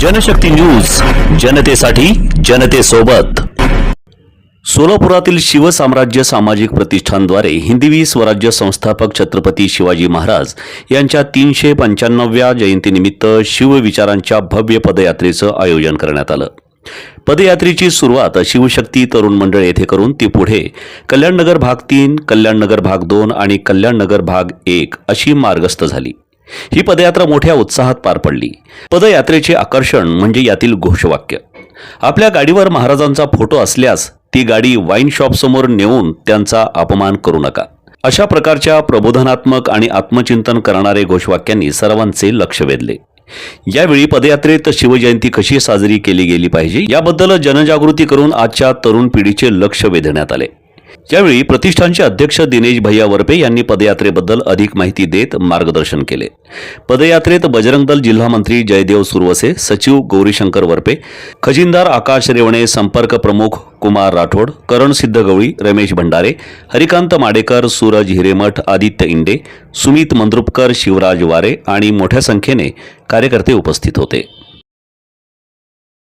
Janshakti news जनतेसाठी जनतेसोबत. सोलापुरातील शिवसाम्राज्य सामाजिक प्रतिष्ठानद्वारे हिंदवी स्वराज्य संस्थापक छत्रपती शिवाजी महाराज यांच्या तीनशे पंच्याण्णव्या जयंतीनिमित्त शिवविचारांच्या भव्य पदयात्रेचं आयोजन करण्यात आलं. पदयात्रेची सुरुवात शिवशक्ती तरुण मंडळ येथे करून ती पुढे कल्याणनगर भाग तीन कल्याणनगर भाग दोन आणि कल्याणनगर भाग एक अशी मार्गस्थ झाली. ही पदयात्रा मोठ्या उत्साहात पार पडली. पदयात्रेचे आकर्षण म्हणजे यातील घोषवाक्य. आपल्या गाडीवर महाराजांचा फोटो असल्यास ती गाडी वाईन शॉप समोर नेऊन त्यांचा अपमान करू नका. अशा प्रकारच्या प्रबोधनात्मक आणि आत्मचिंतन करणारे घोषवाक्यांनी सर्वांचे लक्ष वेधले. यावेळी पदयात्रेत शिवजयंती कशी साजरी केली गेली पाहिजे याबद्दल जनजागृती करून आजच्या तरुण पिढीचे लक्ष वेधण्यात आले. यावेळी प्रतिष्ठानचे अध्यक्ष दिनेश भैया वरपे यांनी पदयात्रेबद्दल अधिक माहिती देत मार्गदर्शन केले. पदयात्रेत बजरंग दल जिल्हा मंत्री जयदेव सुरवसे सचिव गौरीशंकर वरपे खजिनदार आकाश रेवणे संपर्क प्रमुख कुमार राठोड करण सिद्धगवळी रमेश भंडारे हरिकांत माडेकर सूरज हिरेमठ आदित्य इंडे सुमित मंद्रुपकर शिवराज वारे आणि मोठ्या संख्येने कार्यकर्ते उपस्थित होते.